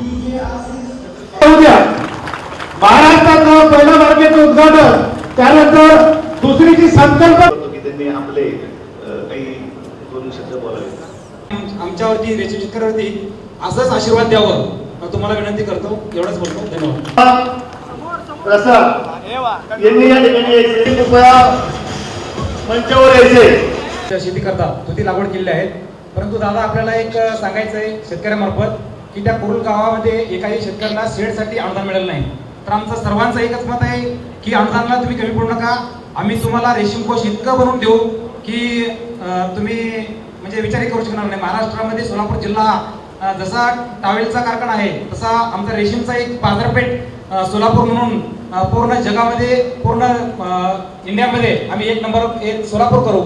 उद्या महाराष्ट्राचं पहिलं मार्केटचं उद्घाटन त्यानंतर दुसरीची संकल्प करतो की त्यांनी आपले काही दोन शब्द बोलावे. आमच्यावरती रेशीम शेतकऱ्यावरती असंच आशीर्वाद द्यावं. तुम्हाला विनंती करतो एवढंच बोलतो. धन्यवाद. प्रसाद यांनी या ठिकाणी यायचे. कृपया मंचावर यायचे. शेती करतात तुती लागवड केलेली आहेत. परंतु दादा आपल्याला एक सांगायचं आहे शेतकऱ्यामार्फत. की त्या कुरुल गावामध्ये एकाही शेतकऱ्याला शेडसाठी अनुदान मिळालं नाही. तर आमचं सर्वांचं एकच मत आहे की अनुदानाला तुम्ही कमी पडू नका. आम्ही तुम्हाला रेशीम कोष इतकं बनवून देऊ की तुम्ही म्हणजे विचारही करू शकणार नाही. महाराष्ट्रामध्ये सोलापूर जिल्हा जसा टावेलचा कारखाना आहे तसा आमचा रेशीमचा एक बाजारपेठ सोलापूर म्हणून पूर्ण जगामध्ये पूर्ण इंडियामध्ये आम्ही एक नंबर एक सोलापूर करू.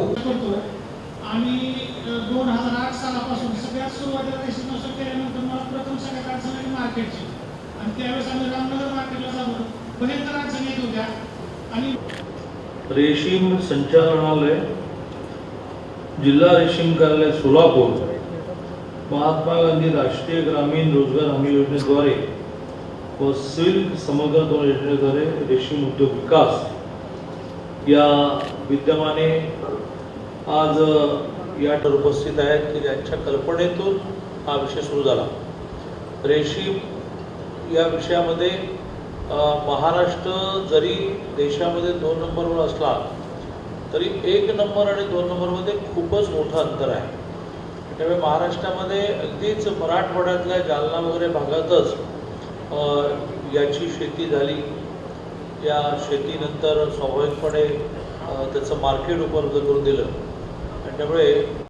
आणि दोन हजार आठ सालापासून सगळ्यात सुरुवातीला रेशीम व्यवसाय केल्यानंतर मला प्रथम सगळ्यात अडचण आली मार्केटची आणि त्यावेळेस आम्ही रामनगर मार्केटला जात होतो. भयंकर अडचणी येत होत्या. आणि रेशीम संचालनालय जिल्हा रेशीम कार्यालय सोलापूर महात्मा गांधी राष्ट्रीय ग्रामीण रोजगार हमी योजनेद्वारे व सिल्क समग्र योजनेद्वारे रेशीम उद्योग विकास या विद्यमाने आज या उपस्थित आहेत की ज्यांच्या कल्पनेतून हा विषय सुरू झाला. रेशीम या विषयामध्ये महाराष्ट्र जरी देशामध्ये दोन नंबरवर असला तरी एक नंबर आणि दोन नंबरमध्ये खूपच मोठं अंतर आहे. त्यामुळे महाराष्ट्रामध्ये अगदीच मराठवाड्यातल्या जालना वगैरे भागातच याची शेती झाली. या शेतीनंतर स्वाभाविकपणे त्याचं मार्केट उपलब्ध करून दिलं. त्यामुळे